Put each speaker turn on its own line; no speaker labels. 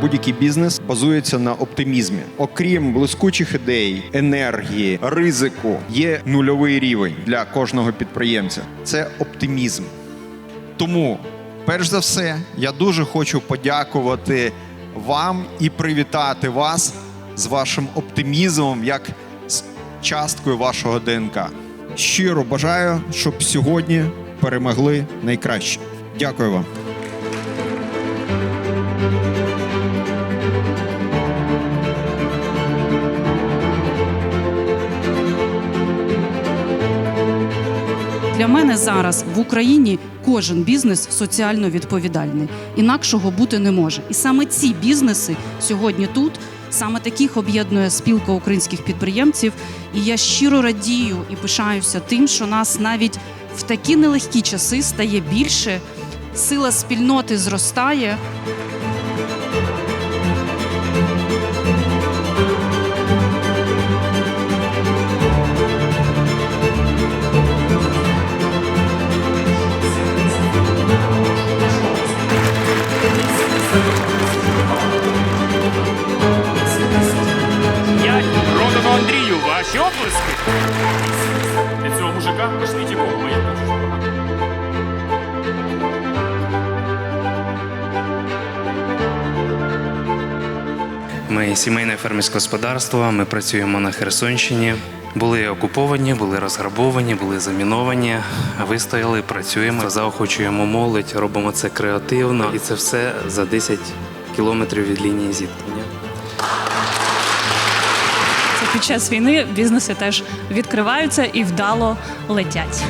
будь-який бізнес базується на оптимізмі. Окрім блискучих ідей, енергії, ризику, є нульовий рівень для кожного підприємця. Це оптимізм. Тому, перш за все, я дуже хочу подякувати вам і привітати вас з вашим оптимізмом як з часткою вашого ДНК. Щиро бажаю, щоб сьогодні перемогли найкраще. Дякую вам.
Для мене зараз в Україні кожен бізнес соціально відповідальний. Інакшого бути не може. І саме ці бізнеси сьогодні тут. Саме таких об'єднує спілка українських підприємців. І я щиро радію і пишаюся тим, що нас навіть в такі нелегкі часи стає більше, сила спільноти зростає.
П'ять Родану Андрію, ваші оплески. Для цього мужика пошліть його поїдеш.
Ми сімейне фермерське господарство. Ми працюємо на Херсонщині. Були окуповані, були розграбовані, були заміновані. Вистояли, працюємо, заохочуємо молодь, робимо це креативно, і це все за 10 кілометрів від лінії зіткнення.
Це під час війни бізнеси теж відкриваються і вдало летять.